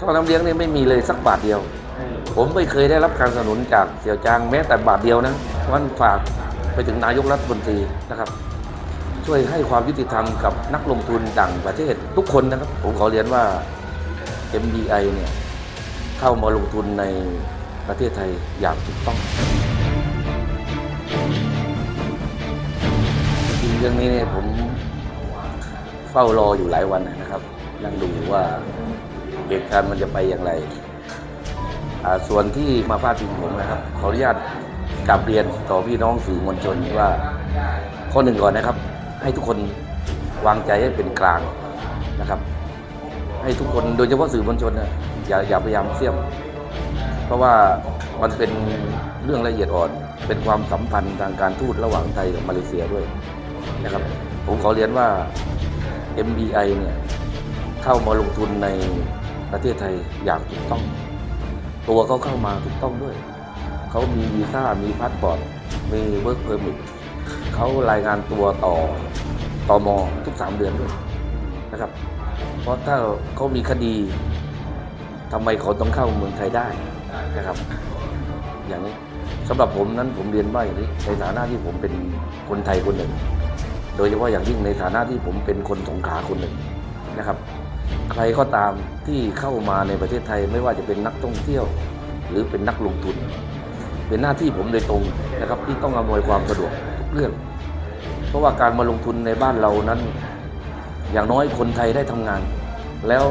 ท่อน้ำเลี้ยงนี่ไม่มีเลยสักบาทเดียว ผมไม่เคยได้รับการสนับสนุนจากเสี่ยวจางแม้แต่บาทเดียวนะวันฝากไปถึงนายกรัฐมนตรีนะครับ ช่วยให้ความยุติธรรมกับนักลงทุนต่างประเทศทุกคนนะครับ ผมขอเรียนว่า MBI เนี่ยเข้ามาลงทุนในประเทศไทยอย่างถูกต้องจริงๆเรื่องนี้เนี่ยผมเฝ้ารออยู่หลายวันนะครับ นั่งดูว่าเหตุการณ์มันจะไปอย่างไร ส่วนที่มาพาดพิงผมนะครับ ขออนุญาตกลับเรียนต่อพี่น้องสื่อมวลชนว่า ข้อหนึ่งก่อนนะครับ ให้ทุกคนวางใจให้เป็นกลางนะครับ ให้ทุกคนโดยเฉพาะสื่อมวลชนนะอย่าอย่าพยายามเสี่ยม เพราะว่ามันเป็นเรื่องละเอียดอ่อน เป็นความสัมพันธ์ทางการทูตระหว่างไทยกับมาเลเซียด้วยนะครับ ผมขอเรียนว่า MBI เนี่ย เข้ามาลงทุนในประเทศไทยอย่างถูกต้อง ตัวเขาเข้ามาถูกต้องด้วย เขามีวีซ่ามีพาสปอร์ตมีเวิร์กเพอร์มิทเขารายงานตัวต่อตอมอทุกสามเดือนด้วยนะครับ เพราะถ้าเขามีคดีทำไมเขาต้องเข้าเมืองไทยได้นะครับ อย่างนี้สำหรับผมนั้นผมเรียนว่าอย่างนี้ในฐานะที่ผมเป็นคนไทยคนหนึ่ง โดยเฉพาะอย่างยิ่งในฐานะที่ผมเป็นคนสงขลาคนหนึ่งนะครับ ใครก็ตามที่เข้ามาในประเทศไทยไม่ว่าจะเป็นนักท่องเที่ยว หรือเป็นนักลงทุน เป็นหน้าที่ผมโดยตรงนะครับที่ต้องอำนวยความสะดวกทุกเรื่อง เพราะว่าการมาลงทุนในบ้านเรานั้น อย่างน้อยคนไทยได้ทำงาน แล้ว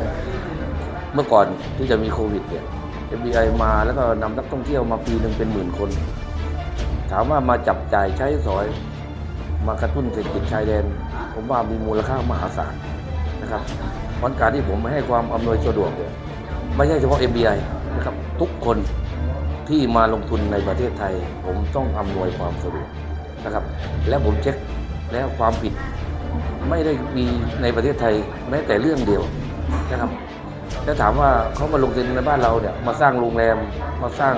เมื่อก่อนที่จะมีโควิดเนี่ย FBI มาแล้วก็นำนักท่องเที่ยวมาปีหนึ่งเป็นหมื่นคน ถามว่ามาจับจ่ายใช้สอย มากระตุ้นเศรษฐกิจชายแดน ผมว่ามีมูลค่ามหาศาลนะครับ เพราะการที่ผมให้ความอำนวยสะดวกเนี่ยไม่ใช่เฉพาะ MBI นะครับทุกคนที่มาลงทุนในประเทศไทย ผมต้องอำนวยความสะดวกนะครับ และผมเช็คแล้วความผิดไม่ได้มีในประเทศไทยแม้แต่เรื่องเดียวนะครับแล้วถามว่าเขามาลงทุนในบ้านเราเนี่ยมาสร้างโรงแรมมาสร้าง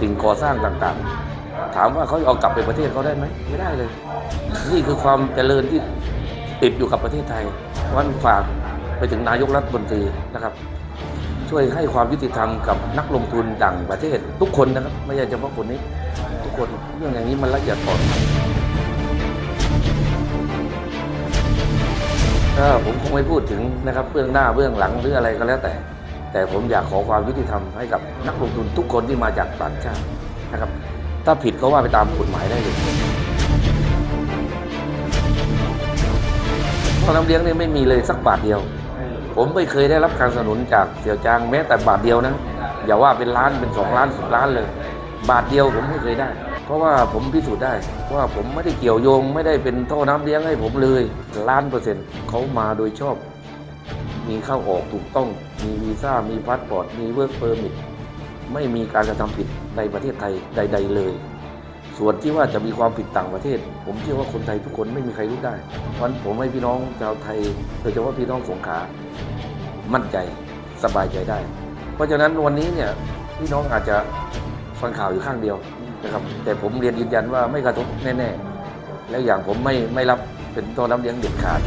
สิ่งก่อสร้างต่างๆ ถามว่าเขาเอากลับไปประเทศเขาได้ไหมไม่ได้เลย นี่คือความเจริญที่ติดอยู่กับประเทศไทยวันฝาก ไปถึงนายกรัฐมนตรีนะครับ ช่วยให้ความยุติธรรมกับนักลงทุนต่างประเทศ ทุกคนนะครับ ไม่ใช่เฉพาะคนนี้ ทุกคนเรื่องอย่างนี้มันละเอียดอ่อนก็ผมคงไม่พูดถึงนะครับเบื้องหน้าเบื้องหลังหรืออะไรก็แล้วแต่ แต่ผมอยากขอความยุติธรรมให้กับนักลงทุนทุกคนที่มาจากต่างชาตินะครับ ถ้าผิดก็ว่าไปตามกฎหมายได้เลยท่อน้ำเลี้ยงนี่ไม่มีเลยสักบาทเดียว ผมไม่เคยได้รับการสนับสนุนจากเสี่ยวจางแม้แต่บาทเดียวนะ อย่าว่าเป็นล้านเป็นสองล้านสิบล้านเลย บาทเดียวผมไม่เคยได้ เพราะว่าผมพิสูจน์ได้ว่าผมไม่ได้เกี่ยวโยง ไม่ได้เป็นท่อน้ำเลี้ยงให้ผมเลยล้านเปอร์เซ็นต์เขามาโดยชอบ มีเข้าออกถูกต้อง มีวีซ่ามีพาสปอร์ตมีเวิร์กเพอร์มิทไม่มีการกระทำผิดในประเทศไทยใด ๆ เลยส่วนที่ว่าจะมีความผิดต่างประเทศ ผมเชื่อว่าคนไทยทุกคนไม่มีใครรู้ได้เพราะฉะนั้นผมให้พี่น้องชาวไทยโดยเฉพาะพี่น้องสงขลา มั่นใจสบายใจได้ เพราะฉะนั้นวันนี้เนี่ยพี่น้องอาจจะฟังข่าวอยู่ข้างเดียวนะครับ แต่ผมเรียนยืนยันว่าไม่กระทบแน่ ๆ แล้วอย่างผมไม่ไม่รับเป็นตัวรับเลี้ยงเด็ดขาด